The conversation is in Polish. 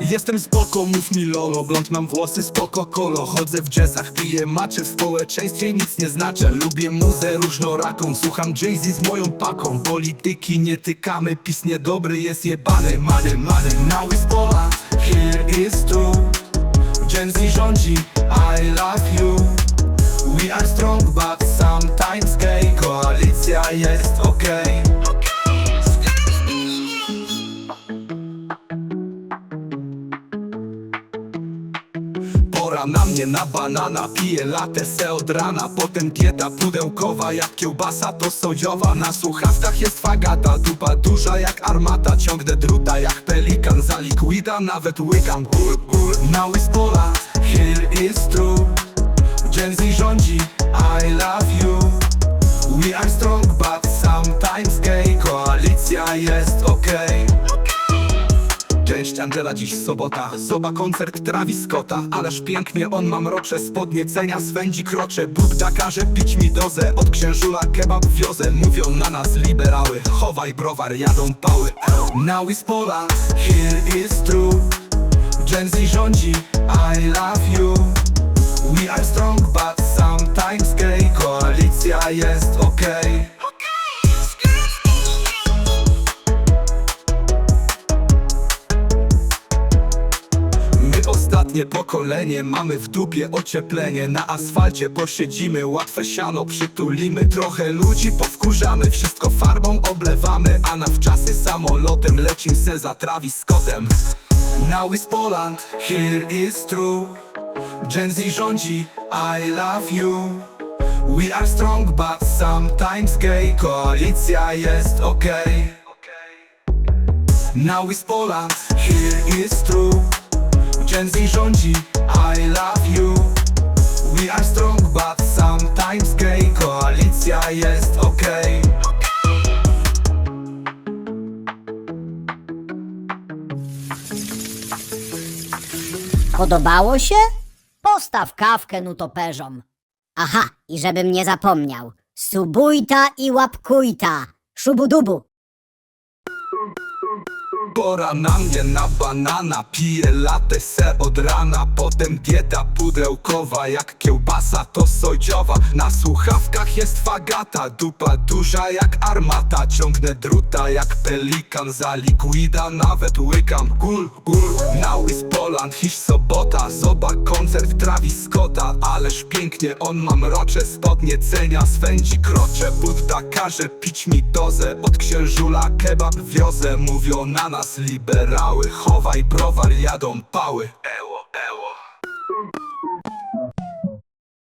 Jestem spoko, mów mi lolo Blond mam włosy, spoko kolo. Chodzę w jazzach, piję macze W społeczeństwie nic nie znaczę. Lubię muzę różnoraką Słucham Jay-Z z moją paką. Polityki nie tykamy PiS niedobry jest jebany. Money, money, now is Poland Here is true. Gen Z rządzi I love you. We are strong but sometimes gay. Koalicja jest okej. Pora na mnie na banana. Piję latę se od rana Potem dieta pudełkowa Jak kiełbasa to sojowa. Na słuchawkach jest fagata Dupa duża jak armata. Ciągnę druta jak pelikan Za likwida nawet łykam. Now is Poland Here is true. Gen Z rządzi I love you. We are strong but sometimes gay. Koalicja jest Cześć Angela, dziś sobota. Zoba koncert Travis Scotta. Ależ pięknie on ma mrocze Spodnie cenia swędzi krocze. Budda każe pić mi dozę. Od księżula kebab wiozę. Mówią na nas liberały. Chowaj browar, jadą pały. Now is Poland, here is true. Gen Z rządzi I love you. We are strong but sometimes gay. Koalicja jest ostatnie pokolenie mamy w dupie ocieplenie. Na asfalcie posiedzimy, łatwe siano przytulimy. Trochę ludzi powkurzamy, wszystko farbą oblewamy A na wczasy samolotem lecim se za Travis Now is Poland, here is true. Gen Z rządzi, I love you. We are strong but sometimes gay. Koalicja jest okej. Now is Poland, here is true Gen Z rządzi, I love you We are strong but sometimes gay Koalicja jest okej Podobało się? Postaw kawkę nutoperzom. Aha, i żebym nie zapomniał. Subujta i łapkujta. Szubudubu. Pora na mnie na banana. Piję latę se od rana. Potem dieta pudełkowa Jak kiełbasa to sojowa Na słuchawkach jest fagata Dupa duża jak armata. Ciągnę druta jak pelikan Za likwida nawet łykam. Gul, gul, now is Poland Dziś sobota, zoba koncert Travis Scotta. Ależ pięknie on ma mrocze Spodnie cenia swędzi krocze. Budda każe pić mi dozę. Od księżula kebab wiozę Mówią na nas liberały Chowaj browar, jadą pały